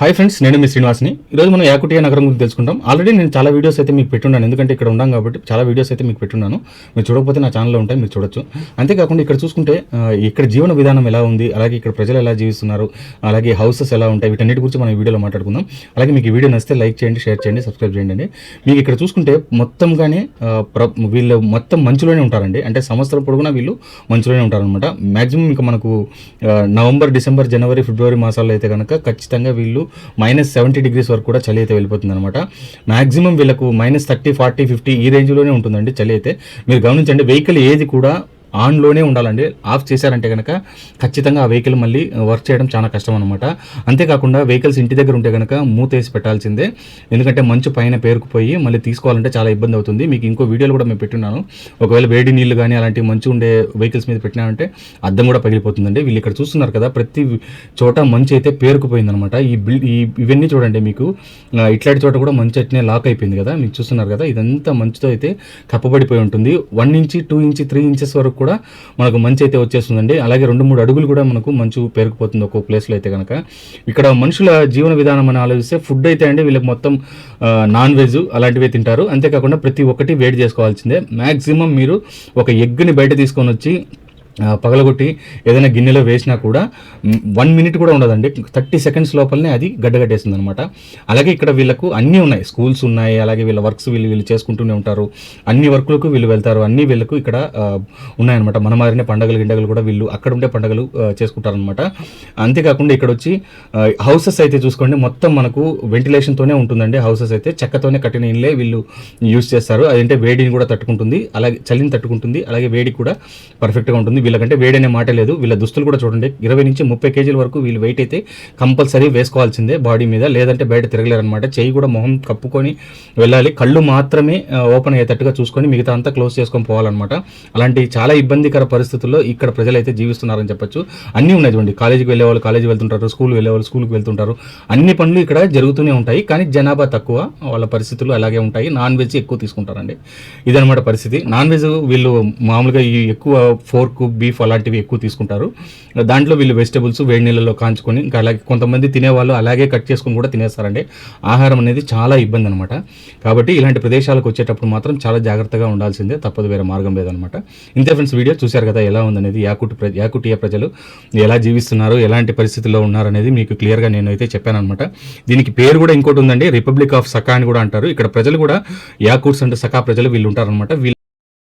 Hi friends నేను మీ శ్రీనివాస్ని. ఈరోజు మనం యాకుటియా నగరం గురించి తెలుసుకుంటాం. ఆల్రెడీ నేను చాలా వీడియోస్ అయితే మీకు పెట్టున్నాను ఎందుకంటే ఇక్కడ ఉన్నాం కాబట్టి చాలా వీడియోస్ అయితే మీకు పెట్టున్నాను మీరు చూడకపోతే నా ఛానల్లో ఉంటాయి మీరు చూడొచ్చు. అంతేకాకుండా ఇక్కడ చూసుకుంటే ఇక్కడ జీవన విధానం ఎలా ఉంది అలాగే ఇక్కడ ప్రజలు ఎలా జీవిస్తున్నారు అలాగే హౌసెస్ ఎలా ఉంటాయి వీటన్నిటి గురించి మనం వీడియోలో మాట్లాడుకుందాం. అలాగే మీకు ఈ వీడియో నచ్చితే లైక్ చేయండి షేర్ చేయండి సబ్స్క్రైబ్ చేయండి. అండి మీకు ఇక్కడ చూసుకుంటే మొత్తంగానే ప్ర- వీళ్ళు మొత్తం మంచులోనే ఉంటారండి. అంటే సంవత్సరం పొడుగునా వీళ్ళు మంచులోనే ఉంటారనమాట మ్యాక్సిమం ఇంకా మనకు నవంబర్ డిసెంబర్ జనవరి ఫిబ్రవరి మాసాల్లో అయితే కనుక ఖచ్చితంగా వీళ్ళు మైనస్ సెవెంటీ డిగ్రీస్ వరకు కూడా చలి అయితే వెళ్ళిపోతుంది అనమాట మాక్సిమం వీళ్ళకు మైనస్ థర్టీ ఫార్టీ ఫిఫ్టీ ఈ రేంజ్లోనే ఉంటుందండి చలి అయితే. మీరు గమనించండి వెహికల్ ఏది కూడా ఆన్లోనే ఉండాలండి. ఆఫ్ చేశారంటే కనుక ఖచ్చితంగా ఆ వెహికల్ మళ్ళీ వర్క్ చేయడం చాలా కష్టం అనమాట అంతేకాకుండా వెహికల్స్ ఇంటి దగ్గర ఉంటే కనుక మూత వేసి పెట్టాల్సిందే. ఎందుకంటే మంచు పైన పేరుకుపోయి మళ్ళీ తీసుకోవాలంటే చాలా ఇబ్బంది అవుతుంది. మీకు ఇంకో వీడియోలు కూడా మేము పెట్టున్నాను. ఒకవేళ వేడి నీళ్ళు కానీ అలాంటి మంచు ఉండే వెహికల్స్ మీద పెట్టినామంటే అద్దం కూడా పగిలిపోతుందండి. వీళ్ళు ఇక్కడ చూస్తున్నారు కదా ప్రతి చోట మంచు అయితే పేరుకుపోయింది అనమాట ఈ బిల్ ఈ ఇవన్నీ చూడండి మీకు. ఇట్లాంటి చోట కూడా మంచు అట్నే లాక్ అయిపోయింది కదా మీకు చూస్తున్నారు కదా. ఇదంతా మంచుతో అయితే కప్పబడిపోయి ఉంటుంది. One inch two inch three inches వరకు కూడా మనకు మంచి అయితే వచ్చేస్తుందండి. అలాగే రెండు మూడు అడుగులు కూడా మనకు మంచు పేరుకుపోతుంది ఒక్కొక్క ప్లేస్లో అయితే కనుక ఇక్కడ మనుషుల జీవన విధానం అని ఆలోచిస్తే ఫుడ్ అయితే అండి వీళ్ళకి మొత్తం నాన్ వెజ్ అలాంటివే తింటారు. అంతేకాకుండా ప్రతి ఒక్కటి వేడి చేసుకోవాల్సిందే. మ్యాక్సిమం మీరు ఒక ఎగ్ని బయట తీసుకొని వచ్చి పగలగొట్టి ఏదైనా గిన్నెలో వేసినా కూడా వన్ మినిట్ కూడా ఉండదండి. థర్టీ సెకండ్స్ లోపలనే అది గడ్డగట్టేస్తుంది అనమాట అలాగే ఇక్కడ వీళ్ళకు అన్నీ ఉన్నాయి. స్కూల్స్ ఉన్నాయి అలాగే వీళ్ళ వర్క్స్ వీళ్ళు వీళ్ళు చేసుకుంటూనే ఉంటారు. అన్ని వర్కులకు వీళ్ళు వెళ్తారు. అన్ని వీళ్ళకు ఇక్కడ ఉన్నాయన్నమాట. మన మారిన పండగలు గిండగలు కూడా వీళ్ళు అక్కడ ఉండే పండగలు చేసుకుంటారనమాట అంతేకాకుండా ఇక్కడ వచ్చి హౌసెస్ అయితే చూసుకోండి. మొత్తం మనకు వెంటిలేషన్తోనే ఉంటుందండి. హౌసెస్ అయితే చెక్కతోనే కట్టిన ఇళ్ళే వీళ్ళు యూస్ చేస్తారు. అదంటే వేడిని కూడా తట్టుకుంటుంది. అలాగే చలిని తట్టుకుంటుంది. అలాగే వేడి కూడా పర్ఫెక్ట్గా ఉంటుంది. వీళ్ళకంటే వేడనే మాట లేదు. వీళ్ళ దుస్తులు కూడా చూడండి. ఇరవై నుంచి ముప్పై కేజీల వరకు వీళ్ళు వెయిట్ అయితే కంపల్సరీ వేసుకోవాల్సిందే బాడీ మీద. లేదంటే బయట తిరగలేరు అనమాట చెయ్యి కూడా మొహం కప్పుకొని వెళ్ళాలి. కళ్ళు మాత్రమే ఓపెన్ అయ్యేటట్టుగా చూసుకొని మిగతా అంతా క్లోజ్ చేసుకొని పోవాలన్నమాట. అలాంటి చాలా ఇబ్బందికర పరిస్థితుల్లో ఇక్కడ ప్రజలైతే జీవిస్తున్నారని చెప్పొచ్చు. అన్నీ ఉన్నాయి చూడండి. కాలేజీకి వెళ్ళే వాళ్ళు కాలేజీకి వెళ్తుంటారు స్కూల్ వెళ్ళే వాళ్ళు స్కూల్కి వెళ్తుంటారు. అన్ని పనులు ఇక్కడ జరుగుతూనే ఉంటాయి. కానీ జనాభా తక్కువ. వాళ్ళ పరిస్థితులు అలాగే ఉంటాయి. నాన్ వెజ్ ఎక్కువ తీసుకుంటారండి. ఇదనమాట పరిస్థితి. నాన్ వెజ్ వీళ్ళు మామూలుగా ఈ ఎక్కువ ఫోర్క్ బీఫ్ అలాంటివి ఎక్కువ తీసుకుంటారు. దాంట్లో వీళ్ళు వెజిటబుల్స్ వేడి నీళ్ళలో కాంచుకొని ఇంకా అలాగే కొంతమంది తినేవాళ్ళు అలాగే కట్ చేసుకొని కూడా తినేస్తారండి. ఆహారం అనేది చాలా ఇబ్బంది అనమాట కాబట్టి ఇలాంటి ప్రదేశాలకు వచ్చేటప్పుడు మాత్రం చాలా జాగ్రత్తగా ఉండాల్సిందే. తప్పదు వేరే మార్గం లేదనమాట ఇంతే ఫ్రెండ్స్ వీడియో చూశారు కదా ఎలా ఉందనేది యాకుటి ప్ర యాకుటియ ప్రజలు ఎలా జీవిస్తున్నారు ఎలాంటి పరిస్థితుల్లో ఉన్నారనేది మీకు క్లియర్గా నేను అయితే చెప్పాను అనమాట దీనికి పేరు కూడా ఇంకోటి ఉందండి రిపబ్లిక్ ఆఫ్ సకా అని కూడా అంటారు. ఇక్కడ ప్రజలు కూడా యాకూట్స్ అంటే సకా ప్రజలు వీళ్ళు ఉంటారనమాట వీళ్ళు